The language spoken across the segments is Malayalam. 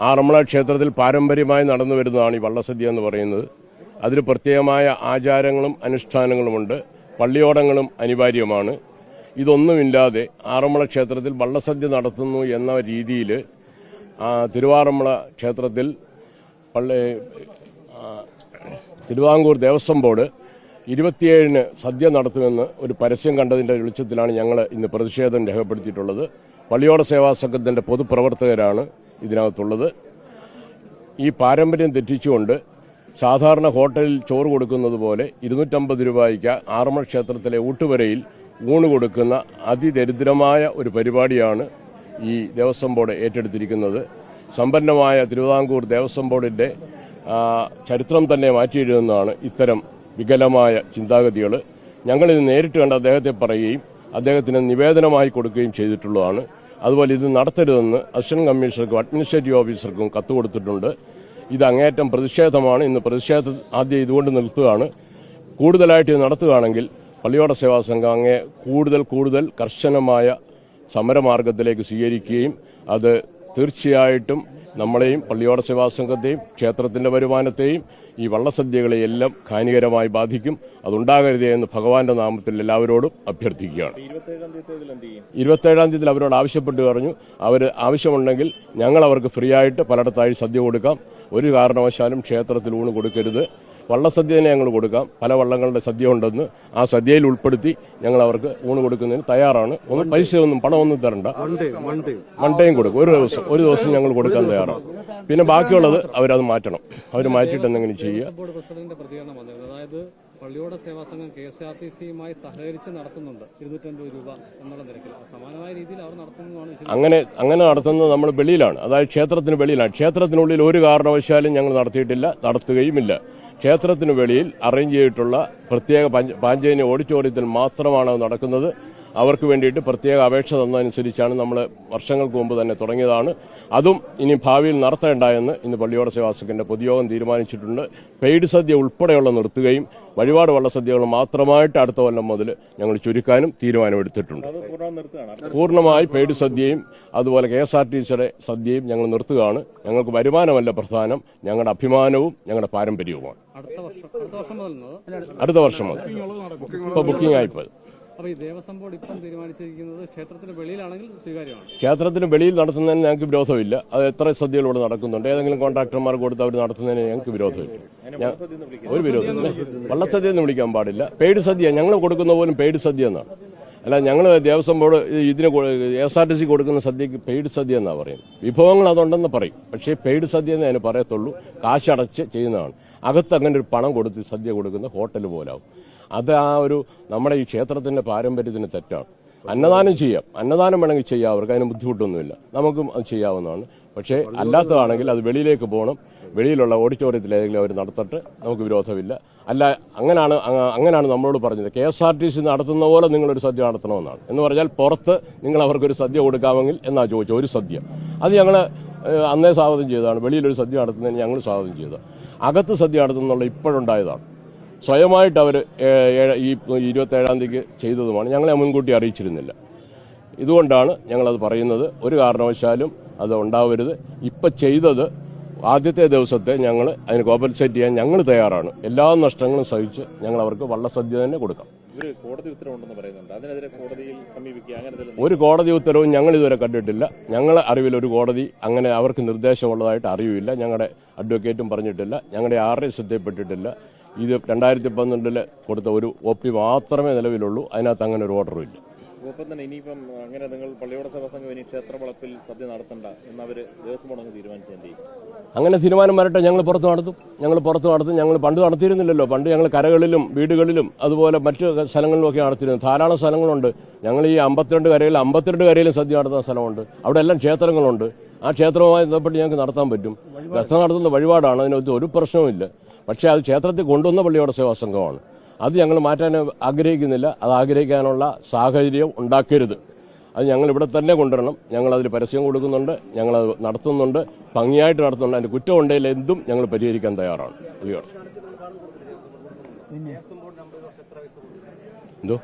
ആറന്മുള ക്ഷേത്രത്തിൽ പാരമ്പര്യമായി നടന്നു വരുന്നതാണ് ഈ വള്ളസദ്യ എന്ന് പറയുന്നത്. അതിൽ പ്രത്യേകമായ ആചാരങ്ങളും അനുഷ്ഠാനങ്ങളുമുണ്ട്. പള്ളിയോടങ്ങളും അനിവാര്യമാണ്. ഇതൊന്നുമില്ലാതെ ആറന്മുള ക്ഷേത്രത്തിൽ വള്ളസദ്യ നടത്തുന്നു എന്ന രീതിയിൽ തിരുവാറന്മുള ക്ഷേത്രത്തിൽ പള്ളി തിരുവാങ്കൂർ ദേവസ്വം ബോർഡ് ഇരുപത്തിയേഴിന് സദ്യ നടത്തുമെന്ന് ഒരു പരസ്യം കണ്ടതിന്റെ വെളിച്ചത്തിലാണ് ഞങ്ങൾ ഇന്ന് പ്രതിഷേധം രേഖപ്പെടുത്തിയിട്ടുള്ളത്. പള്ളിയോട സേവാ സംഘത്തിന്റെ പൊതുപ്രവർത്തകരാണ്. ഇതിനകത്തുള്ളത്. ഈ പാരമ്പര്യം തെറ്റിച്ചുകൊണ്ട് സാധാരണ ഹോട്ടലിൽ ചോറ് കൊടുക്കുന്നത് പോലെ ഇരുന്നൂറ്റമ്പത് രൂപയ്ക്ക് ആറമ്മ ക്ഷേത്രത്തിലെ ഊട്ടുവരയിൽ ഊണ് കൊടുക്കുന്ന അതിദരിദ്രമായ ഒരു പരിപാടിയാണ് ഈ ദേവസ്വം ബോർഡ് ഏറ്റെടുത്തിരിക്കുന്നത്. സമ്പന്നമായ തിരുവിതാംകൂർ ദേവസ്വം ബോർഡിന്റെ ചരിത്രം തന്നെ മാറ്റിയെഴുതുന്നതാണ് ഇത്തരം വികലമായ ചിന്താഗതികൾ ഞങ്ങളിത് നേരിട്ട് കണ്ട് അദ്ദേഹത്തെ പറയുകയും അദ്ദേഹത്തിന് നിവേദനമായി കൊടുക്കുകയും ചെയ്തിട്ടുള്ളതാണ്. അതുപോലെ ഇത് നടത്തരുതെന്ന് അസിസ്റ്റന്റ് കമ്മീഷണർക്കും അഡ്മിനിസ്ട്രേറ്റീവ് ഓഫീസർക്കും കത്ത് കൊടുത്തിട്ടുണ്ട്. ഇത് അങ്ങേയറ്റം പ്രതിഷേധമാണ്. ഇന്ന് പ്രതിഷേധ ആദ്യം ഇതുകൊണ്ട് നിർത്തുകയാണ്. കൂടുതലായിട്ട് ഇത് നടത്തുകയാണെങ്കിൽ പള്ളിയോട സേവാ സംഘം അങ്ങേ കൂടുതൽ കൂടുതൽ കർശനമായ സമരമാർഗത്തിലേക്ക് സ്വീകരിക്കുകയും അത് തീർച്ചയായിട്ടും നമ്മളെയും പള്ളിയോട സേവാ സംഘത്തെയും ക്ഷേത്രത്തിന്റെ വരുമാനത്തെയും ഈ വള്ളസദ്യകളെയെല്ലാം ഹാനികരമായി ബാധിക്കും. അതുണ്ടാകരുതേ എന്ന് ഭഗവാന്റെ നാമത്തിൽ എല്ലാവരോടും അഭ്യർത്ഥിക്കുകയാണ്. ഇരുപത്തേഴാം തീയതി അവരോട് ആവശ്യപ്പെട്ട് പറഞ്ഞു അവർ ആവശ്യമുണ്ടെങ്കിൽ ഞങ്ങൾ അവർക്ക് ഫ്രീ ആയിട്ട് പലയിടത്തായി സദ്യ കൊടുക്കാം. ഒരു കാരണവശാലും ക്ഷേത്രത്തിൽ ഊണ് കൊടുക്കരുത്. വള്ളസദ്യ തന്നെ ഞങ്ങൾ കൊടുക്കാം. പല വള്ളങ്ങളുടെ സദ്യ ഉണ്ടെന്ന് ആ സദ്യയിൽ ഉൾപ്പെടുത്തി ഞങ്ങൾ അവർക്ക് ഊണ് കൊടുക്കുന്നതിന് തയ്യാറാണ്. ഒന്നും പൈസയൊന്നും പണമൊന്നും തരണ്ട. മണ്ടയും കൊടുക്കും. ഒരു ദിവസം ഒരു ദിവസം ഞങ്ങൾ കൊടുക്കാൻ തയ്യാറാണ്. പിന്നെ ബാക്കിയുള്ളത് അവരത് മാറ്റണം. അവർ മാറ്റിയിട്ട് എന്തെങ്കിലും ചെയ്യുക. ദേവസ്വം ബോർഡ് പ്രതികരണം അതായത് Palliyoda Seva Sangham K S R T സിയുമായി സഹകരിച്ച് നടത്തുന്നുണ്ട്. രൂപ എന്നുള്ള നിരക്കിൽ. സമാനമായ രീതിയിൽ അവർ നടത്തുന്നതാണ്. അങ്ങനെ അങ്ങനെ നടത്തുന്നത് നമ്മൾ വെളിയിലാണ്. അതായത് ക്ഷേത്രത്തിന് വെളിയിലാണ്. ക്ഷേത്രത്തിനുള്ളിൽ ഒരു കാരണവശാലും ഞങ്ങൾ നടത്തിയിട്ടില്ല നടത്തുകയുമില്ല. ക്ഷേത്രത്തിന് വെളിയിൽ അറേഞ്ച് ചെയ്തിട്ടുള്ള പ്രത്യേക പാഞ്ചേനി ഓഡിറ്റോറിയത്തിൽ മാത്രമാണ് നടക്കുന്നത്. അവർക്ക് വേണ്ടിയിട്ട് പ്രത്യേക അപേക്ഷ തന്നതനുസരിച്ചാണ് നമ്മൾ വർഷങ്ങൾക്ക് മുമ്പ് തന്നെ തുടങ്ങിയതാണ്. അതും ഇനി ഭാവിയിൽ നടത്തേണ്ട എന്ന് ഇന്ന് പള്ളിയോട സേവാസകന്റെ പൊതുയോഗം തീരുമാനിച്ചിട്ടുണ്ട്. പെയ്ഡ് സദ്യ ഉൾപ്പെടെയുള്ള നിർത്തുകയും വഴിപാട് വള്ളസദ്യകൾ മാത്രമായിട്ട് അടുത്ത കൊല്ലം മുതൽ ഞങ്ങൾ ചുരുക്കാനും തീരുമാനമെടുത്തിട്ടുണ്ട്. അത് പൂർണമായും പെയ്ഡ് സദ്യയും അതുപോലെ കെ എസ് ആർ ടി സിയുടെ സദ്യയും ഞങ്ങൾ നിർത്തുകയാണ്. ഞങ്ങൾക്ക് വരുമാനമല്ല പ്രധാനം. ഞങ്ങളുടെ അഭിമാനവും ഞങ്ങളുടെ പാരമ്പര്യവുമാണ്. അടുത്ത വർഷം അടുത്ത വർഷം മുതൽ ഇപ്പൊ അടുത്ത വർഷം മുതൽ. ഇപ്പോൾ ബുക്കിംഗ് ആയിപ്പോയി അപ്പൊ ഈ ദേവസ്വം ബോർഡ് ഇപ്പം തീരുമാനിച്ചിരിക്കുന്നത് ക്ഷേത്രത്തിന് വെളിയിലാണെങ്കിൽ സ്വീകാര്യമാണ്. ക്ഷേത്രത്തിന് വെളിയിൽ നടത്തുന്നതിന് ഞങ്ങൾക്ക് വിരോധമില്ല. അത് എത്ര സദ്യകളോട് നടക്കുന്നുണ്ട് ഏതെങ്കിലും കോൺട്രാക്ടർമാർ കൊടുത്ത് അവർ നടത്തുന്നതിന് ഞങ്ങൾക്ക് വിരോധമില്ല. ഒരു വിരോധമില്ല വള്ളസദ്യ എന്ന് വിളിക്കാൻ പാടില്ല. പെയ്ഡ് സദ്യ ഞങ്ങൾ കൊടുക്കുന്ന പോലും പെയ്ഡ് സദ്യ എന്നാണ് അല്ല ഞങ്ങൾ ദേവസ്വം ബോർഡ് ഇതിന് എസ് ആർ ടി സി കൊടുക്കുന്ന സദ്യക്ക് പെയ്ഡ് സദ്യ എന്നാണ് പറയുന്നത്. വിഭവങ്ങൾ അതുണ്ടെന്ന് പറയും. പക്ഷേ പെയ്ഡ് സദ്യ എന്ന് അതിന് പറയത്തുള്ളൂ. കാശടച്ച് ചെയ്യുന്നതാണ്. അകത്ത് അങ്ങനെ ഒരു പണം കൊടുത്ത് സദ്യ കൊടുക്കുന്ന ഹോട്ടൽ പോലാവും. അത് ആ ഒരു നമ്മുടെ ഈ ക്ഷേത്രത്തിന്റെ പാരമ്പര്യത്തിന് തെറ്റാണ്. അന്നദാനം ചെയ്യാം. അന്നദാനം വേണമെങ്കിൽ ചെയ്യാം. അവർക്ക് അതിന് ബുദ്ധിമുട്ടൊന്നുമില്ല. നമുക്കും അത് ചെയ്യാവുന്നതാണ്. പക്ഷേ അല്ലാത്തതാണെങ്കിൽ അത് വെളിയിലേക്ക് പോകണം. വെളിയിലുള്ള ഓഡിറ്റോറിയത്തിൽ ഏതെങ്കിലും അവർ നടത്തട്ടെ. നമുക്ക് വിരോധമില്ല. അല്ല അങ്ങനെയാണ് അങ്ങ- അങ്ങനെയാണ് നമ്മളോട് പറഞ്ഞത്. K S R T C നടത്തുന്ന പോലെ നിങ്ങളൊരു സദ്യ നടത്തണമെന്നാണ്. എന്ന് പറഞ്ഞാൽ പുറത്ത് നിങ്ങൾ അവർക്കൊരു സദ്യ കൊടുക്കാമെങ്കിൽ എന്നാ ചോദിച്ചത്? ഒരു സദ്യ. അത് ഞങ്ങൾ അന്നേ സ്വാഗതം ചെയ്തതാണ്. വെളിയിലൊരു സദ്യ നടത്തുന്നതിന് ഞങ്ങൾ സ്വാഗതം ചെയ്തത് അകത്ത് സദ്യ നടത്തുന്നുള്ള ഇപ്പോഴുണ്ടായതാണ്. സ്വയമായിട്ട് അവർ ഈ ഇരുപത്തേഴാം തീയതിക്ക് ചെയ്തതുമാണ്. ഞങ്ങളെ മുൻകൂട്ടി അറിയിച്ചിരുന്നില്ല. ഇതുകൊണ്ടാണ് ഞങ്ങളത് പറയുന്നത്. ഒരു കാരണവശാലും അത് ഉണ്ടാവരുത്. ഇപ്പം ചെയ്തത് ആദ്യത്തെ ദിവസത്തെ ഞങ്ങൾ അതിന് കോമ്പൻസേറ്റ് ചെയ്യാൻ ഞങ്ങൾ തയ്യാറാണ്. എല്ലാ നഷ്ടങ്ങളും സഹിച്ച് ഞങ്ങൾ അവർക്ക് വള്ളസദ്യ തന്നെ കൊടുക്കാം. ഇവർ കോടതി ഉത്തരവുണ്ടെന്ന് പറയുന്നുണ്ട്. അതിനെതിരെ കോടതിയിൽ സമീപിക്കുക അങ്ങനെ ഒരു കോടതി ഉത്തരവും ഞങ്ങൾ ഇതുവരെ കണ്ടിട്ടില്ല. ഞങ്ങളെ അറിവിൽ ഒരു കോടതി അങ്ങനെ അവർക്ക് നിർദ്ദേശമുള്ളതായിട്ട് അറിയില്ല ഞങ്ങളുടെ അഡ്വക്കേറ്റും പറഞ്ഞിട്ടില്ല. ഞങ്ങളുടെ ആരുടെയും ശ്രദ്ധയിൽപ്പെട്ടിട്ടില്ല. ഇത് രണ്ടായിരത്തി പന്ത്രണ്ടിൽ കൊടുത്ത ഒരു ഒ പി മാത്രമേ നിലവിലുള്ളൂ. അതിനകത്ത് അങ്ങനെ ഒരു ഓർഡറും ഇല്ല. ഒപ്പം തന്നെ ഇനിയിപ്പം അങ്ങനെ നിങ്ങൾ പള്ളിയോട ഇനി ക്ഷേത്രവളപ്പിൽ സദ്യ നടത്തണ്ട ദേവസ്വം ബോർഡ് തീരുമാനിച്ചു അങ്ങനെ തീരുമാനം വരട്ടെ. ഞങ്ങൾ പുറത്ത് നടത്തും. ഞങ്ങൾ പുറത്ത് നടത്തും. ഞങ്ങൾ പണ്ട് നടത്തിയിരുന്നില്ലല്ലോ. പണ്ട് ഞങ്ങൾ കരകളിലും വീടുകളിലും അതുപോലെ മറ്റു സ്ഥലങ്ങളിലുമൊക്കെ നടത്തിയിരുന്നു. ധാരാളം സ്ഥലങ്ങളുണ്ട്. ഞങ്ങൾ ഈ അമ്പത്തിരണ്ട് കരയിൽ അമ്പത്തിരണ്ട് കരയിലും സദ്യ നടത്തുന്ന സ്ഥലമുണ്ട്. അവിടെ എല്ലാം ക്ഷേത്രങ്ങളുണ്ട്. ആ ക്ഷേത്രവുമായി ബന്ധപ്പെട്ട് ഞങ്ങൾക്ക് നടത്താൻ പറ്റും. ദർശനം നടത്തുന്ന വഴിപാടാണ്. അതിനകത്ത് ഒരു പ്രശ്നവുമില്ല. പക്ഷേ അത് ക്ഷേത്രത്തിൽ കൊണ്ടുവന്ന പള്ളിയുടെ സേവാ സംഘമാണ് അത് ഞങ്ങൾ മാറ്റാൻ ആഗ്രഹിക്കുന്നില്ല. അത് ആഗ്രഹിക്കാനുള്ള സാഹചര്യം ഉണ്ടാക്കരുത്. അത് ഞങ്ങൾ ഇവിടെ തന്നെ കൊണ്ടുവരണം. ഞങ്ങൾ അതിൽ പരസ്യം കൊടുക്കുന്നുണ്ട്. ഞങ്ങൾ അത് നടത്തുന്നുണ്ട്. ഭംഗിയായിട്ട് നടത്തുന്നുണ്ട്. അതിന്റെ കുറ്റം ഉണ്ടെങ്കിൽ എന്തും ഞങ്ങൾ പരിഹരിക്കാൻ തയ്യാറാണ്. എന്തോ?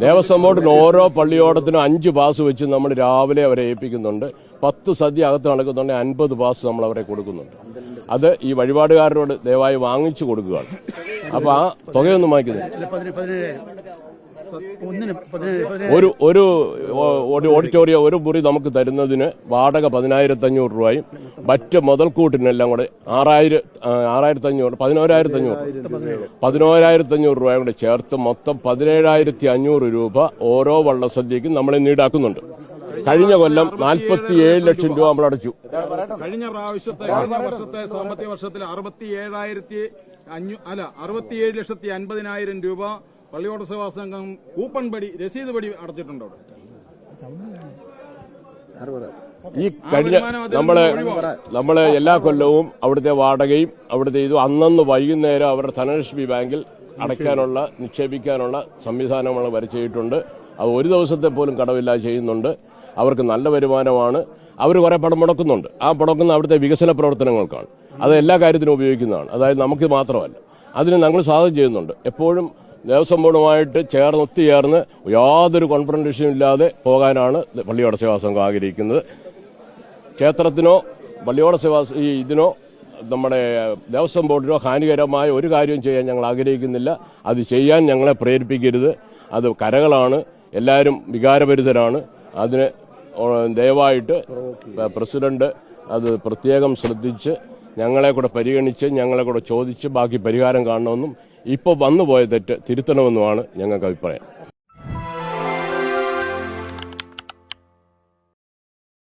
ദേവസ്വം ബോർഡിന് ഓരോ പള്ളിയോടത്തിനും അഞ്ച് പാസ് വെച്ച് നമ്മൾ രാവിലെ അവരെ ഏൽപ്പിക്കുന്നുണ്ട്. പത്ത് സദ്യ അകത്ത് നടക്കുന്നുണ്ടെങ്കിൽ അൻപത് പാസ് നമ്മൾ അവരെ കൊടുക്കുന്നുണ്ട്. അത് ഈ വഴിപാടുകാരോട് ദയവായി വാങ്ങിച്ചു കൊടുക്കുക അപ്പൊ ആ തുകയൊന്നും വാങ്ങിക്കുന്നില്ല ഒരു ഒരു ഓഡിറ്റോറിയം ഒരു മുറി നമുക്ക് തരുന്നതിന് വാടക പതിനായിരത്തി അഞ്ഞൂറ് രൂപയും മറ്റ് മുതൽക്കൂട്ടിനെല്ലാം കൂടെ ആറായിരം ആറായിരത്തി അഞ്ഞൂറ് പതിനോരായിരത്തി അഞ്ഞൂറ് പതിനോരായിരത്തി അഞ്ഞൂറ് രൂപ കൂടെ ചേർത്ത് മൊത്തം പതിനേഴായിരത്തി അഞ്ഞൂറ് രൂപ ഓരോ വള്ളസദ്യക്കും നമ്മൾ ഇന്ന് ഈടാക്കുന്നുണ്ട്. കഴിഞ്ഞ കൊല്ലം നാൽപ്പത്തിയേഴ് ലക്ഷം രൂപ നമ്മൾ അടച്ചു. കഴിഞ്ഞ പ്രാവശ്യത്തെ കഴിഞ്ഞ വർഷത്തെ സാമ്പത്തിക വർഷത്തിൽ അറുപത്തി ഏഴായിരത്തി അല്ല അറുപത്തിയേഴ് ലക്ഷത്തി അൻപതിനായിരം രൂപ പള്ളിയോട സേവാ സംഘം കൂപ്പൺ പടി രസീത് പടി അടച്ചിട്ടുണ്ട് അവിടെ. ഈ കഴിഞ്ഞ നമ്മളെ നമ്മളെ നമ്മൾ നമ്മൾ എല്ലാ കൊല്ലവും അവിടുത്തെ വാടകയും അവിടുത്തെ ഇതും അന്നന്ന് വൈകുന്നേരം അവരുടെ ധനലക്ഷ്മി ബാങ്കിൽ അടയ്ക്കാനുള്ള നിക്ഷേപിക്കാനുള്ള സംവിധാനം നമ്മൾ വരച്ചിട്ടുണ്ട്. അത് ഒരു ദിവസത്തെ പോലും കടവില്ലാതെ ചെയ്യുന്നുണ്ട്. അവർക്ക് നല്ല വരുമാനമാണ്. അവർ കുറെ പണം മുടക്കുന്നുണ്ട്. ആ മുടക്കുന്ന അവിടുത്തെ വികസന പ്രവർത്തനങ്ങൾക്കാണ്. അത് എല്ലാ കാര്യത്തിനും ഉപയോഗിക്കുന്നതാണ്. അതായത് നമുക്ക് മാത്രമല്ല. അതിന് ഞങ്ങൾ സ്വാഗതം ചെയ്യുന്നുണ്ട്. എപ്പോഴും ദേവസ്വം ബോർഡുമായിട്ട് ചേർന്ന് ഒത്തുചേർന്ന് യാതൊരു കോൺഫറന്റേഷനും ഇല്ലാതെ പോകാനാണ് പള്ളിയോട സേവാ സംഘം ആഗ്രഹിക്കുന്നത്. ക്ഷേത്രത്തിനോ പള്ളിയോട സേവാ ഇതിനോ നമ്മുടെ ദേവസ്വം ബോർഡിനോ ഹാനികരമായ ഒരു കാര്യവും ചെയ്യാൻ ഞങ്ങൾ ആഗ്രഹിക്കുന്നില്ല. അത് ചെയ്യാൻ ഞങ്ങളെ പ്രേരിപ്പിക്കരുത്. അത് കരകളാണ്. എല്ലാവരും വികാരഭരിതരാണ്. അതിന് ദയവായിട്ട് പ്രസിഡന്റ് അത് പ്രത്യേകം ശ്രദ്ധിച്ച് ഞങ്ങളെ കൂടെ പരിഗണിച്ച് ഞങ്ങളെ കൂടെ ചോദിച്ച് ബാക്കി പരിഹാരം കാണണമെന്നും ഇപ്പോൾ വന്നുപോയ തെറ്റ് തിരുത്തണമെന്നുമാണ് ഞങ്ങൾക്ക് അഭിപ്രായം